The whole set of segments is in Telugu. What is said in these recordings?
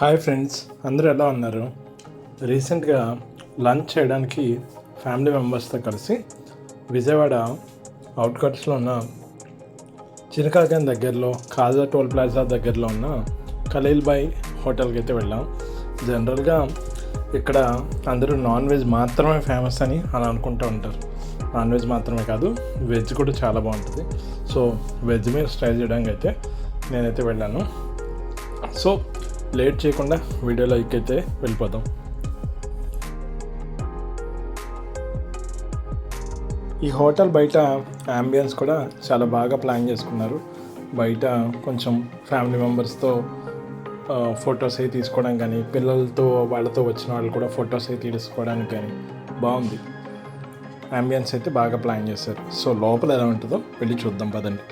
హాయ్ ఫ్రెండ్స్ అందరూ ఎలా ఉన్నారు? రీసెంట్గా లంచ్ చేయడానికి ఫ్యామిలీ మెంబర్స్తో కలిసి విజయవాడ అవుట్కట్స్లో ఉన్న చిరకాగన్ దగ్గరలో కాజా టోల్ ప్లాజా దగ్గరలో ఉన్న ఖలీల్ బాయ్ హోటల్కి అయితే వెళ్ళాం. జనరల్గా ఇక్కడ అందరూ నాన్ వెజ్ మాత్రమే ఫేమస్ అని అని అనుకుంటూ ఉంటారు. నాన్ వెజ్ మాత్రమే కాదు వెజ్ కూడా చాలా బాగుంటుంది. సో వెజ్ మీద ట్రై చేయడానికి అయితే నేనైతే వెళ్ళాను. సో లేట్ చేయకుండా వీడియోలోకి అయితే వెళ్ళిపోదాం ఈ హోటల్ బయట అంబియన్స్ కూడా చాలా బాగా ప్లాన్ చేసుకున్నారు. బయట కొంచెం ఫ్యామిలీ మెంబర్స్తో ఫొటోస్ అవి తీసుకోవడం కానీ పిల్లలతో వాళ్ళతో వచ్చిన వాళ్ళు కూడా ఫొటోస్ అవి తీసుకోవడానికి కానీ బాగుంది. అంబియన్స్ అయితే బాగా ప్లాన్ చేశారు. సో లోపల ఎలా ఉంటుందో వెళ్ళి చూద్దాం పదండి.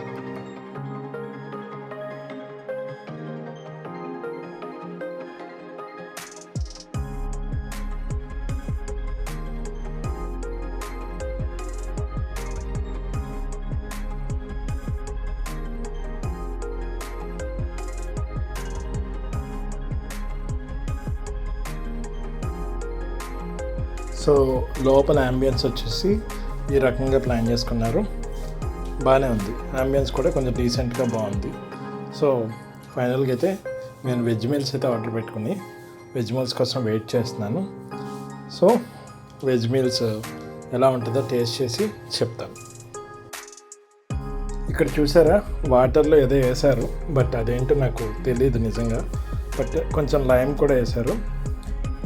సో లోపల అంబియన్స్ వచ్చేసి ఈ రకంగా ప్లాన్ చేసుకున్నారు. బాగానే ఉంది. అంబియన్స్ కూడా కొంచెం డీసెంట్గా బాగుంది. సో ఫైనల్గా అయితే నేను వెజ్ మీల్స్ అయితే ఆర్డర్ పెట్టుకుని వెజ్ మీల్స్ కోసం వెయిట్ చేస్తున్నాను. సో వెజ్ మీల్స్ ఎలా ఉంటుందో టేస్ట్ చేసి చెప్తాను. ఇక్కడ చూసారా? వాటర్లో ఏదో వేశారు బట్ అదేంటో నాకు తెలియదు నిజంగా. బట్ కొంచెం లైమ్ కూడా వేశారు.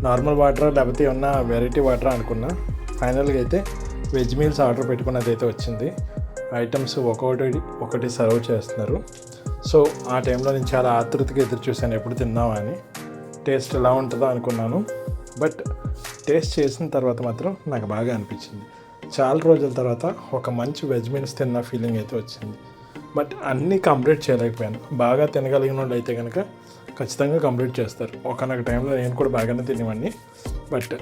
నార్మల్ వాటర్ లేకపోతే ఏమన్నా వెరైటీ వాటర్ అనుకున్నా ఫైనల్గా అయితే వెజ్ మీల్స్ ఆర్డర్ పెట్టుకున్నది అయితే వచ్చింది. ఐటమ్స్ ఒక్కొక్కటి ఒకటి సర్వ్ చేస్తున్నారు. సో ఆ టైంలో నేను చాలా ఆతృతగా ఎదురు చూశాను ఎప్పుడు తిందామా అని. టేస్ట్ ఎలా ఉంటుందో అనుకున్నాను. బట్ టేస్ట్ చేసిన తర్వాత మాత్రం నాకు బాగా అనిపించింది. చాలా రోజుల తర్వాత ఒక మంచి వెజ్ మీల్స్ తిన్న ఫీలింగ్ అయితే వచ్చింది. బట్ అన్నీ కంప్లీట్ చేయలేకపోయాను. బాగా తినగలిగిన వాళ్ళు అయితే కనుక ఖచ్చితంగా కంప్లీట్ చేస్తారు. ఒకనొక టైంలో నేను కూడా బాగానే తినేవాడిని. బట్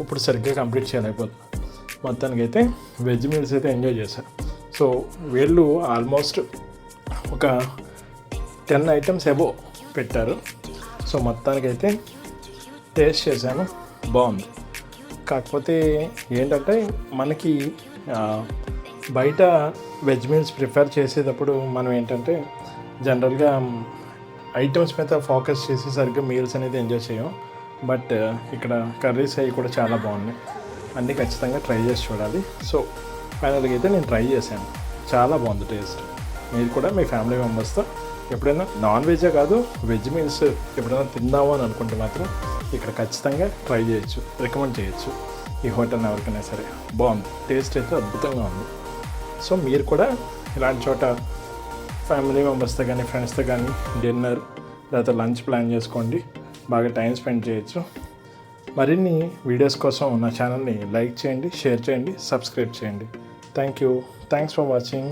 ఇప్పుడు సరిగ్గా కంప్లీట్ చేయలేకపోతున్నా. మొత్తానికైతే వెజ్ మీల్స్ అయితే ఎంజాయ్ చేశాను సో వీళ్ళు ఆల్మోస్ట్ ఒక టెన్ ఐటమ్స్ ఎబో పెట్టారు. సో మొత్తానికైతే టేస్ట్ చేశాను. బాగుంది. కాకపోతే ఏంటంటే మనకి బయట వెజ్ మీల్స్ ప్రిఫర్ చేసేటప్పుడు మనం ఏంటంటే జనరల్గా ఐటమ్స్ మీద ఫోకస్ చేసేసరికి మీల్స్ అనేది ఎంజాయ్ చేయం. బట్ uh, ఇక్కడ కర్రీస్ అవి కూడా చాలా బాగున్నాయి. అన్నీ ఖచ్చితంగా ట్రై చేసి చూడాలి. సో ఫైనల్గా అయితే నేను ట్రై చేశాను. చాలా బాగుంది టేస్ట్. మీరు కూడా మీ ఫ్యామిలీ మెంబర్స్తో ఎప్పుడైనా నాన్ వెజే కాదు వెజ్ మీల్స్ ఎప్పుడైనా తిందాము అని అనుకుంటే మాత్రం ఇక్కడ ఖచ్చితంగా ట్రై చేయొచ్చు రికమెండ్ చేయొచ్చు. ఈ హోటల్ని ఎవరికైనా సరే. బాగుంది. టేస్ట్ అయితే అద్భుతంగా ఉంది. సో మీరు కూడా ఇలాంటి చోట ఫ్యామిలీ మెంబర్స్తో కానీ ఫ్రెండ్స్తో కానీ డిన్నర్ లేకపోతే లంచ్ ప్లాన్ చేసుకోండి. బాగా టైం స్పెండ్ చేయొచ్చు. మరిన్ని వీడియోస్ కోసం నా ఛానల్ని లైక్ చేయండి షేర్ చేయండి సబ్స్క్రైబ్ చేయండి. Thank you. Thanks for watching.